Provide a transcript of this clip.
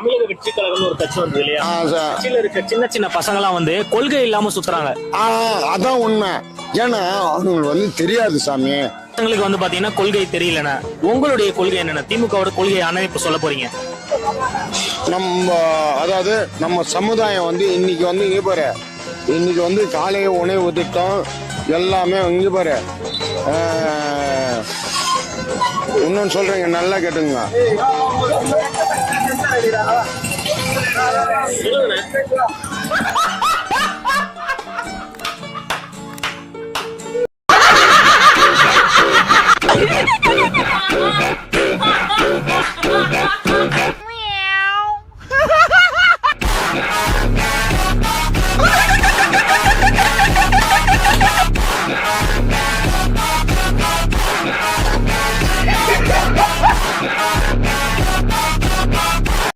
தமிழக வெற்றி கழகம்னு ஒரு கட்சி வந்தது இல்லையா? ஆ, ச- கட்சியில இருக்க சின்ன சின்ன பசங்கலாம் வந்து கொள்கை இல்லாம சுத்துறாங்க. அதான் உண்மை. ஏன்னா அவங்களுக்கு வந்து தெரியாது சாமி. பசங்களுக்கு வந்து பாத்தீங்கன்னா கொள்கை தெரியலண்ணா. உங்களுடைய கொள்கை என்னென்ன திமுகவோட கொள்கை இப்ப சொல்ல போறீங்க? நம்ம அதாவது நம்ம சமுதாயம் வந்து இன்னைக்கு வந்து இங்க பாரு. இன்னைக்கு வந்து காலைய உணவு திட்டம் எல்லாமே இங்க பாரு. இன்னொன்னு சொல்றேங்க நல்லா கேட்டுங்க. 你们是一群小小的羊